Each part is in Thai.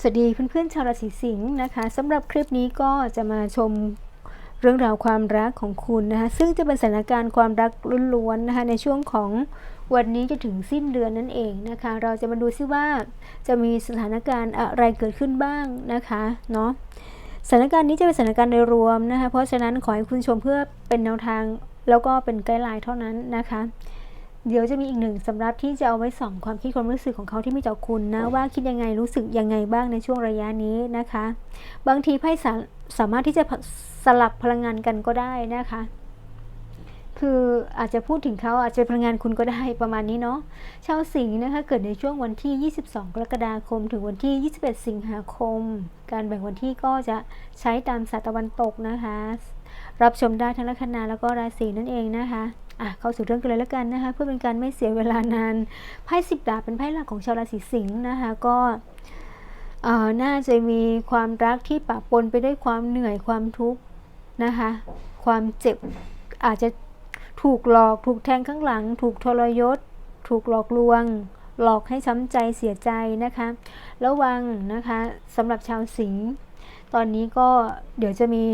สวัสดีเพื่อนๆชาวราศีสิงห์นะคะสำหรับคลิปนี้ก็จะมาชมเรื่องราวความรักของคุณนะคะซึ่งจะเป็นสถานการณ์ความรักล้วนๆนะคะในช่วงของวันนี้จะถึงสิ้นเดือนนั่นเองนะคะ เราจะมาดูซิว่าจะมีสถานการณ์อะไรเกิดขึ้นบ้างนะคะเนาะสถานการณ์นี้จะเป็นสถานการณ์โดยรวมนะคะเพราะฉะนั้นขอให้คุณชมเพื่อเป็นแนวทางแล้วก็เป็นไกด์ไลน์เท่านั้นนะคะ เดี๋ยวจะมีอีกหนึ่งสำรับที่จะเอาไว้ส่องความคิดความรู้สึกของเขาที่มีต่อคุณนะ ว่าคิดยังไงรู้สึกยังไงบ้างในช่วงระยะนี้นะคะ บางทีไพ่สาสามารถที่จะสลับพลังงานกันก็ได้นะคะ คืออาจจะพูดถึงเขาอาจจะเป็นพลังงานคุณก็ได้ประมาณนี้เนาะชาวสิงห์นะคะเกิดในช่วงวันที่ 22 กรกฎาคม ถึงวันที่ 21 สิงหาคม การแบ่งวันที่ก็จะใช้ตามศาสตร์ตะวันตกนะคะ รับชมได้ทั้งลัคนาแล้วก็ราศีนั่นเองนะคะ อะเข้าสู่เรื่องกันเลยแล้วกันนะคะเพื่อเป็นการไม่เสียเวลานานไพ่สิบดาบเป็นไพ่หลักของชาวราศีสิงห์นะคะก็เอ่อน่าจะมีความรักที่ปะปนไปด้วยความเหนื่อยความทุกข์นะคะความเจ็บอาจจะถูกหลอกถูกแทงข้างหลัง ถูกทรยศ ถูกหลอกลวง หลอกให้ช้ำใจเสียใจนะคะระวังนะคะสำหรับชาวสิงห์ตอนนี้ก็เดี๋ยวจะมี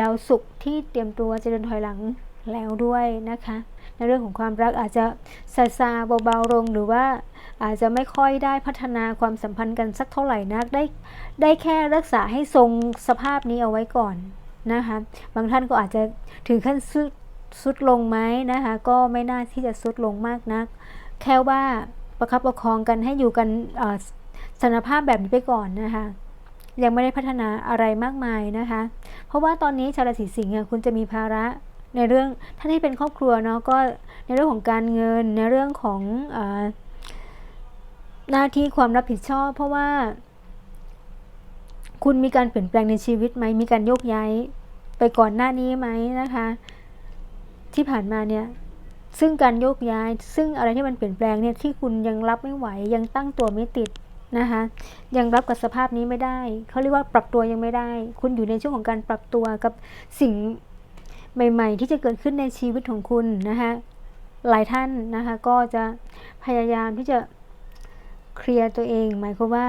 ดาวศุกร์ที่เตรียมตัวจะเดินถอยหลังแล้วด้วยนะคะ ในเรื่องของความรักอาจจะซาซาเบาๆลงหรือว่าอาจจะไม่ค่อยได้พัฒนาความสัมพันธ์กันสักเท่าไหร่นักได้ได้แค่รักษาให้ทรงสภาพนี้เอาไว้ก่อนนะคะบางท่านก็อาจจะถึงขั้นสุดสุดลงไหมนะคะก็ไม่น่าที่จะสุดลงมากนัก แค่ว่าประคับประคองกันให้อยู่กันสถานภาพแบบนี้ไปก่อนนะคะยังไม่ได้พัฒนาอะไรมากมายนะคะ เพราะว่าตอนนี้ชาวราศีสิงห์คุณจะมีภาระ ในเรื่องถ้าที่เป็นครอบครัวเนาะก็ในเรื่องของการเงินในเรื่องของอหน้าที่ความรับผิดชอบ เพราะว่า คุณมีการเปลี่ยนแปลงในชีวิตไหมมีการโยกย้ายไปก่อนหน้านี้ไหมนะคะ ที่ผ่านมาเนี่ยซึ่งการโยกย้าย ซึ่งอะไรที่มันเปลี่ยนแปลงเนี่ยที่คุณยังรับไม่ไหว ยังตั้งตัวไม่ติดนะคะ ยังรับกับสภาพนี้ไม่ได้ เขาเรียกว่าปรับตัวยังไม่ได้ คุณอยู่ในช่วงของการปรับตัวกับสิ่ง ใหม่ ๆ ที่จะเกิดขึ้นในชีวิตของคุณนะคะหลายท่านนะคะก็จะพยายามที่จะเคลียร์ตัวเอง หมายความว่า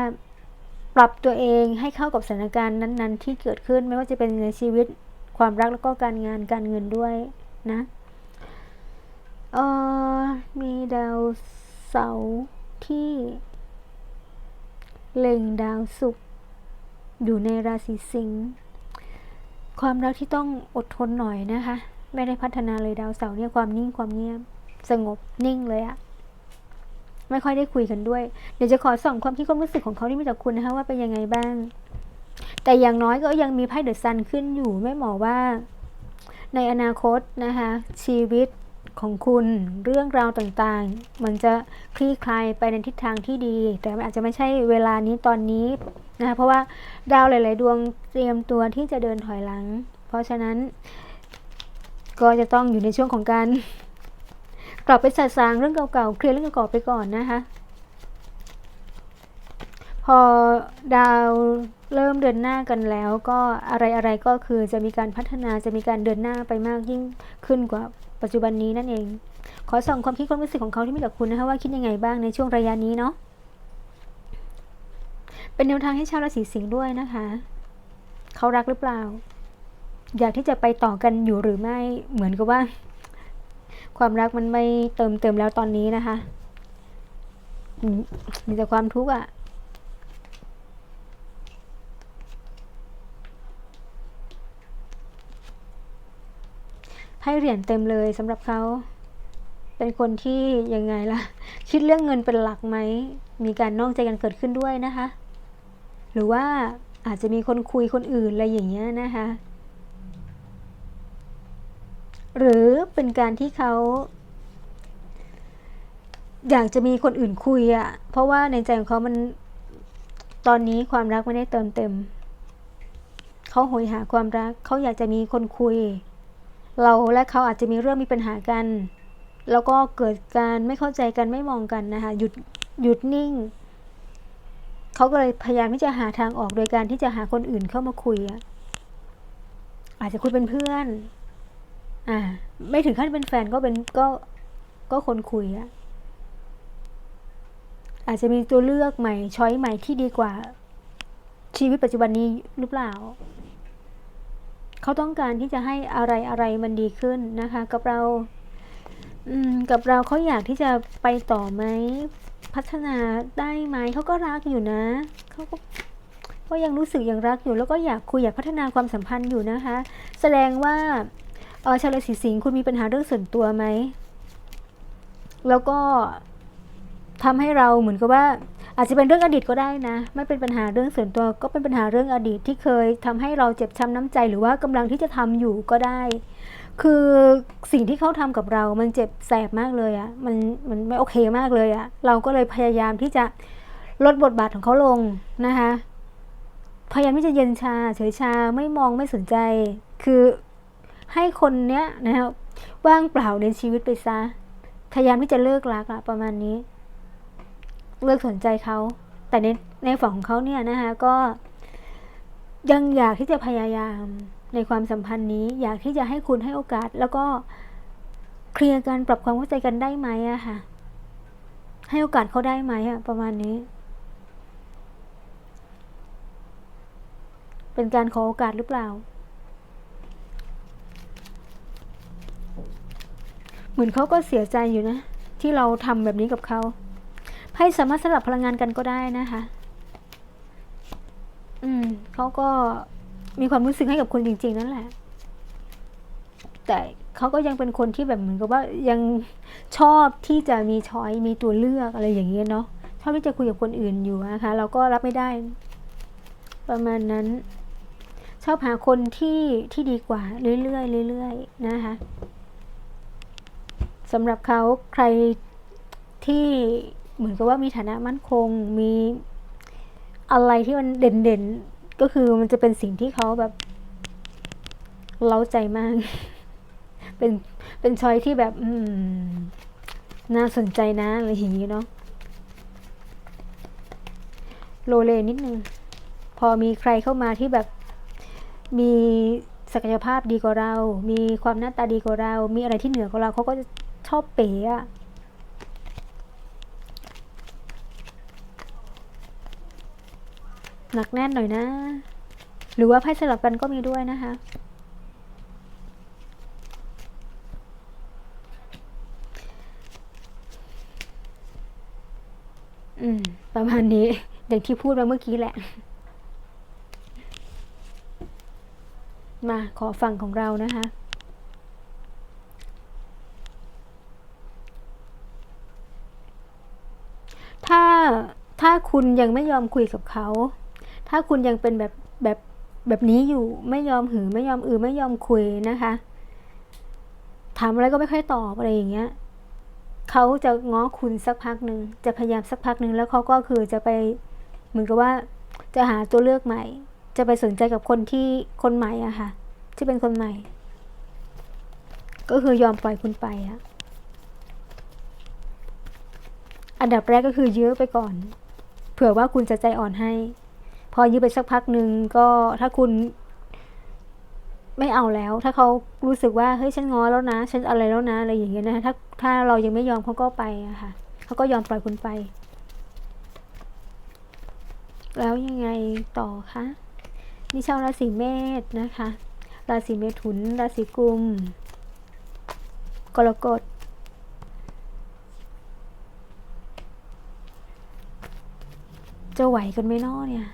ปรับตัวเองให้เข้ากับสถานการณ์นั้น ๆ ที่เกิดขึ้นไม่ว่าจะเป็นในชีวิตความรักแล้วก็การงานการเงินด้วยนะเออมีดาวเสาร์ที่ เล็งดาวศุกร์อยู่ในราศีสิงห์ ความรักที่ต้องอดทนหน่อยนะคะ ไม่ได้พัฒนาเลยดาวเสาร์เนี่ยความนิ่งความเงียบสงบนิ่งเลยอะไม่ค่อยได้คุยกันด้วย เดี๋ยวจะขอส่องความคิดความรู้สึกของเขาที่มีต่อคุณนะคะว่าเป็นยังไงบ้าง แต่อย่างน้อยก็ยังมีไพ่เดอะซันขึ้นอยู่ไม่หมอว่า ในอนาคตนะคะ ชีวิตของคุณเรื่องราวต่างๆ มันจะคลี่คลายไปในทิศทางที่ดี แต่อาจจะไม่ใช่เวลานี้ตอนนี้ นะคะเพราะว่าดาวหลาย ๆ ดวงเตรียมตัวที่จะเดินถอยหลัง เพราะฉะนั้น ก็จะต้องอยู่ในช่วงของการกลับไปสัดสางเรื่องเก่าๆเคลียร์เรื่องเก่าๆไปก่อนนะคะพอดาวเริ่มเดินหน้ากันแล้ว ก็อะไรๆก็คือจะมีการพัฒนาจะมีการเดินหน้าไปมากยิ่งขึ้นกว่าปัจจุบันนี้นั่นเอง ขอส่งความคิดความรู้สึกของเขาที่มีต่อคุณนะคะว่าคิดยังไงบ้างในช่วงระยะนี้เนาะ เป็นแนวทางให้ชาวราศีสิงห์ด้วยนะคะ เขารักหรือเปล่า อยากที่จะไปต่อกันอยู่หรือไม่เหมือนกับว่า ความรักมันไม่เติมเต็มแล้วตอนนี้นะคะ มีแต่ความทุกข์อะ่ะให้เหรียญเต็มเลยสำหรับเขาเป็นคนที่ยังไงล่ะ คิดเรื่องเงินเป็นหลักไหม มีการนอกใจกันเกิดขึ้นด้วยนะคะ หรือว่าอาจจะมีคนคุยคนอื่นอะไรอย่างเงี้ยนะคะ หรือเป็นการที่เขาอยากจะมีคนอื่นคุยอะเพราะว่าในใจของเขามันตอนนี้ความรักไม่ได้เติมเต็ม เขาโหยหาความรัก เขาอยากจะมีคนคุย เราและเขาอาจจะมีเรื่องมีปัญหากัน แล้วก็เกิดการไม่เข้าใจกันไม่มองกันนะคะ หยุดหยุดนิ่ง เขาก็เลยพยายามที่จะหาทางออกโดยการที่จะหาคนอื่นเข้ามาคุยอะอาจจะคุยเป็นเพื่อน อ่า ไม่ถึงขั้นเป็นแฟนก็เป็นก็ก็คนคุยอะอาจจะมีตัวเลือกใหม่ช้อยใหม่ที่ดีกว่า ชีวิตปัจจุบันนี้หรือเปล่า เขาต้องการที่จะให้อะไรอะไรมันดีขึ้นนะคะ กับเรา อืม กับเราเขาอยากที่จะไปต่อไหม พัฒนาได้ไหมเขาก็รักอยู่นะเขาก็ก็ยังรู้สึกยังรักอยู่ แล้วก็อยากคุยอยากพัฒนาความสัมพันธ์อยู่นะคะ แสดงว่าเออชาวราศีสิงห์คุณมีปัญหาเรื่องส่วนตัวไหม แล้วก็ทำให้เราเหมือนกับว่าอาจจะเป็นเรื่องอดีตก็ได้นะไม่เป็นปัญหาเรื่องส่วนตัวก็เป็นปัญหาเรื่องอดีตที่เคยทำให้เราเจ็บช้ำน้ำใจ หรือว่ากำลังที่จะทำอยู่ก็ได้ คือสิ่งที่เขาทำกับเรา มันเจ็บแสบมากเลยอะ่ะมันมันไม่โอเคมากเลยอะ่ะเราก็เลยพยายามที่จะลดบทบาทของเขาลงนะคะ พยายามที่จะเย็นชา เฉยชา ไม่มองไม่สนใจ คือให้คนเนี้ยนะครับว่างเปล่าในชีวิตไปซะ พยายามที่จะเลิกรักอะประมาณนี้ เลิกสนใจเขา แต่ในในฝั่งของเขาเนี่ยนะคะก็ยังอยากที่จะพยายาม ในความสัมพันธ์นี้อยากที่จะให้คุณให้โอกาส แล้วก็เคลียร์กันปรับความเข้าใจกันได้ไหมอะค่ะ ให้โอกาสเขาได้ไหมอะประมาณนี้ เป็นการขอโอกาสหรือเปล่า เหมือนเขาก็เสียใจอยู่นะ ที่เราทำแบบนี้กับเขาไพ่สามารถสลับพลังงานกันก็ได้นะคะ อืมเขาก็ มีความรู้สึกให้กับคุณจริง ๆ นั่นแหละ แต่เขาก็ยังเป็นคนที่แบบเหมือนกับว่ายังชอบที่จะมีช้อยมีตัวเลือกอะไรอย่างเงี้ยเนาะชอบที่จะคุยกับคนอื่นอยู่นะคะ เราก็รับไม่ได้ ประมาณนั้น ชอบหาคนที่ที่ดีกว่าเรื่อยๆเรื่อยๆนะคะสำหรับเขาใครที่เหมือนกับว่ามีฐานะมั่นคงมีอะไรที่มันเด่นๆ ก็คือมันจะเป็นสิ่งที่เขาแบบ เล้าใจมาก เป็นเป็นชอยที่แบบ อืม น่าสนใจนะอะไรอย่างนี้เนาะโลเลนิดนึง พอมีใครเข้ามาที่แบบ มีศักยภาพดีกว่าเรา มีความหน้าตาดีกว่าเรา มีอะไรที่เหนือกว่าเราเขาก็จะชอบเป๋อะ หนักแน่นหน่อยนะ หรือว่าไพ่สลับกันก็มีด้วยนะคะอืม ประมาณนี้อย่างที่พูดมาเมื่อกี้แหละ มาขอฟังของเรานะคะ ถ้าถ้าคุณยังไม่ยอมคุยกับเขา ถ้าคุณยังเป็นแบบแบบแบบนี้อยู่ไม่ยอมหือไม่ยอมอือไม่ยอมคุยนะคะ ถามอะไรก็ไม่ค่อยตอบอะไรอย่างเงี้ยเขาจะง้อคุณสักพักหนึ่งจะพยายามสักพักหนึ่งแล้วเขาก็คือจะไปเหมือนกับว่าจะหาตัวเลือกใหม่ จะไปสนใจกับคนที่คนใหม่อะค่ะ ที่เป็นคนใหม่ ก็คือยอมปล่อยคุณไปอะอันดับแรกก็คือยื้อไปก่อน เผื่อว่าคุณจะใจอ่อนให้ พอยื้อไปสักพักหนึ่งก็ถ้าคุณไม่เอาแล้ว ถ้าเขารู้สึกว่าเฮ้ยฉันง้อแล้วนะ ฉันอะไรแล้วนะอะไรอย่างเงี้ยนะถ้าถ้าเรายังไม่ยอมเขาก็ไปอะค่ะเขาก็ยอมปล่อยคุณไป แล้วยังไงต่อคะนี่ชาวราศีเมษนะคะ ราศีเมถุน ราศีกุม กรกฎจะไหวกันไหมน้อเนี่ย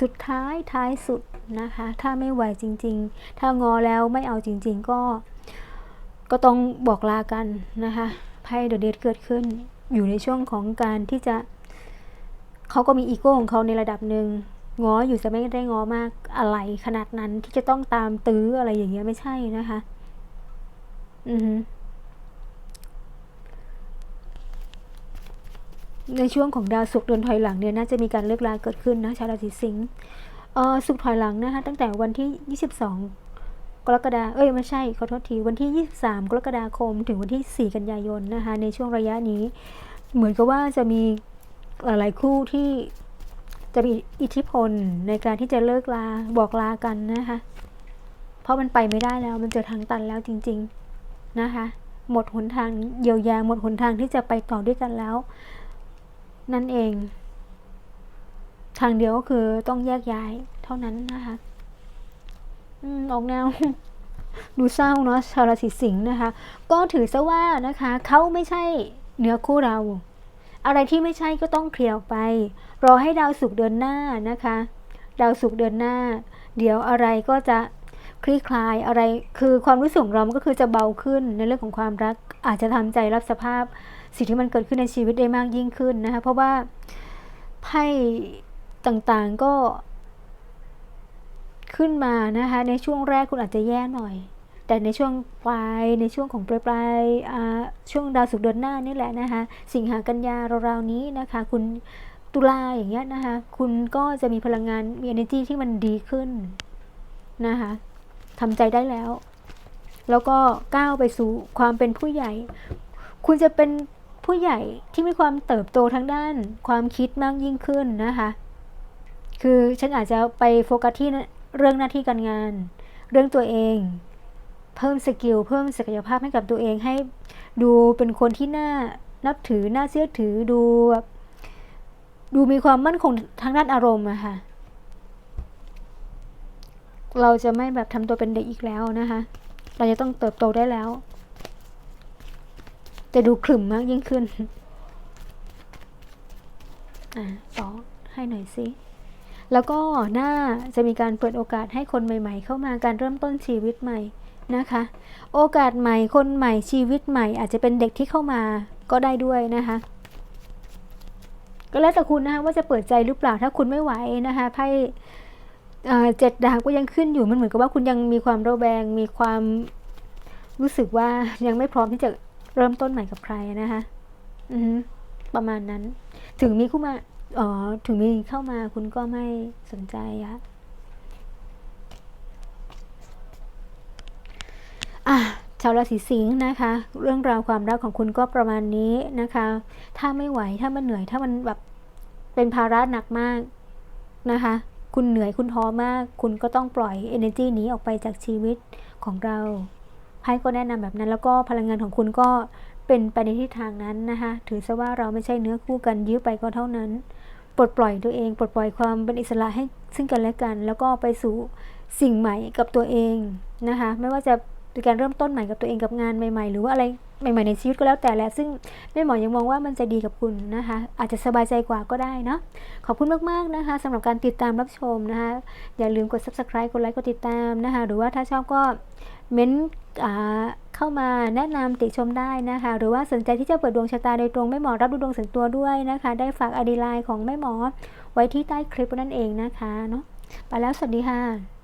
สุดท้ายท้ายสุดนะคะ ถ้าไม่ไหวจริง ๆ ถ้างอแล้วไม่เอาจริง ๆ ก็ ก็ต้องบอกลากันนะคะไพ่เดอะเดทเกิดขึ้น อยู่ในช่วงของการที่จะเขาก็มีอีโก้ของเขาในระดับหนึ่งง้ออยู่จะไม่ได้ง้อมากอะไรขนาดนั้นที่จะต้องตามตื้ออะไรอย่างเงี้ยไม่ใช่นะคะ อือ ในช่วงของดาวศุกร์เดินถอยหลังเนี่ยน่าจะมีการเลิกลาเกิดขึ้นนะชาวราศีสิงห์ศุกร์ถอยหลังนะคะตั้งแต่วันที่ 22 กรกฎาเอ้ยไม่ใช่ขอโทษทีวันที่ 23 กรกฎาคม ถึงวันที่ 4 กันยายนนะคะในช่วงระยะนี้ เหมือนกับว่าจะมีหลายๆคู่ที่จะมีอิทธิพลในการที่จะเลิกลาบอกลากันนะคะ เพราะมันไปไม่ได้แล้วมันเจอทางตันแล้วจริง ๆนะคะ หมดหนทางเยียวยาหมดหนทางที่จะไปต่อด้วยกันแล้ว นั่นเอง ทางเดียวก็คือต้องแยกย้ายเท่านั้นนะคะอืมออกแนวดูเศร้าเนาะชาวราศีสิงห์นะคะ ก็ถือซะว่านะคะเขาไม่ใช่เนื้อคู่เรา อะไรที่ไม่ใช่ก็ต้องเคลียร์ไป รอให้ดาวศุกเดินหน้านะคะ ดาวศุกเดินหน้า เดี๋ยวอะไรก็จะคลี่คลายอะไรคือความรู้สึกของเรามันก็คือจะเบาขึ้นในเรื่องของความรักอาจจะทำใจรับสภาพ สิ่งที่มันเกิดขึ้นในชีวิตได้มากยิ่งขึ้นนะคะเพราะว่าไพ่ต่างๆก็ขึ้นมานะคะในช่วงแรกคุณอาจจะแย่หน่อย แต่ในช่วงปลายในช่วงของปลายปลายๆช่วงดาวศุกร์เดือนหน้านี่แหละนะคะสิงหากันยาราวๆนี้นะคะ คุณตุลาอย่างเงี้ยนะคะ คุณก็จะมีพลังงานมี energy ที่มันดีขึ้นนะคะทำใจได้แล้ว แล้วก็ก้าวไปสู่ความเป็นผู้ใหญ่ คุณจะเป็น ผู้ใหญ่ที่มีความเติบโตทางด้านความคิดมากยิ่งขึ้นนะคะ คือฉันอาจจะไปโฟกัสที่เรื่องหน้าที่การงาน เรื่องตัวเอง เพิ่มสกิลเพิ่มศักยภาพให้กับตัวเองให้ดูเป็นคนที่น่านับถือน่าเชื่อถือดูแบบดูมีความมั่นคงทางด้านอารมณ์อะค่ะ เราจะไม่แบบทำตัวเป็นเด็กอีกแล้วนะคะ เราจะต้องเติบโตได้แล้ว จะดูขรึมมากยิ่งขึ้น อะต่อให้หน่อยสิแล้วก็หน่าจะมีการเปิดโอกาสให้คนใหม่ ๆ เข้ามาการเริ่มต้นชีวิตใหม่นะคะ โอกาสใหม่คนใหม่ชีวิตใหม่ อาจจะเป็นเด็กที่เข้ามาก็ได้ด้วยนะคะ ก็แล้วแต่คุณนะคะว่าจะเปิดใจหรือเปล่าถ้าคุณไม่ไหวนะคะไพ่เจ็ดดาบก็ยังขึ้นอยู่มันเหมือนกับว่าคุณยังมีความระแวง มีความรู้สึกว่ายังไม่พร้อมที่จะ เริ่มต้นใหม่กับใครนะคะอือประมาณนั้น ถึงมีเข้ามาอ๋อถึงมีเข้ามาคุณก็ไม่สนใจอะอะชาวราศีสิงห์นะคะ เรื่องราวความรักของคุณก็ประมาณนี้นะคะ ถ้าไม่ไหวถ้ามันเหนื่อยถ้ามันแบบเป็นภาระหนักมากนะคะ คุณเหนื่อยคุณท้อมาก คุณก็ต้องปล่อย energy นี้ออกไปจากชีวิตของเรา ไพ่ก็แนะนำแบบนั้น แล้วก็พลังงานของคุณก็เป็นไปในทิศทางนั้นนะคะถือซะว่าเราไม่ใช่เนื้อคู่กันยื้อไปก็เท่านั้น ปลดปล่อยตัวเอง ปลดปล่อยความเป็นอิสระให้ซึ่งกันและกัน แล้วก็ไปสู่สิ่งใหม่กับตัวเองนะคะไม่ว่าจะเป็นการเริ่มต้นใหม่กับตัวเองกับงานใหม่ ๆ หรือว่าอะไรใหม่ๆในชีวิตก็แล้วแต่แหละซึ่งแม่หมอยังมองว่ามันจะดีกับคุณนะคะ อาจจะสบายใจกว่าก็ได้เนาะขอบคุณมากๆนะคะสำหรับการติดตามรับชมนะคะอย่าลืมกด subscribe กดไลค์กดติดตามนะคะหรือว่าถ้าชอบก็ เม้นต์เข้ามาแนะนำติชมได้นะคะ หรือว่าสนใจที่จะเปิดดวงชะตาโดยตรงแม่หมอรับดูดวงส่วนตัวด้วยนะคะ ได้ฝากอดีไลน์ของแม่หมอไว้ที่ใต้คลิปนั่นเองนะคะเนาะไปแล้วสวัสดีค่ะ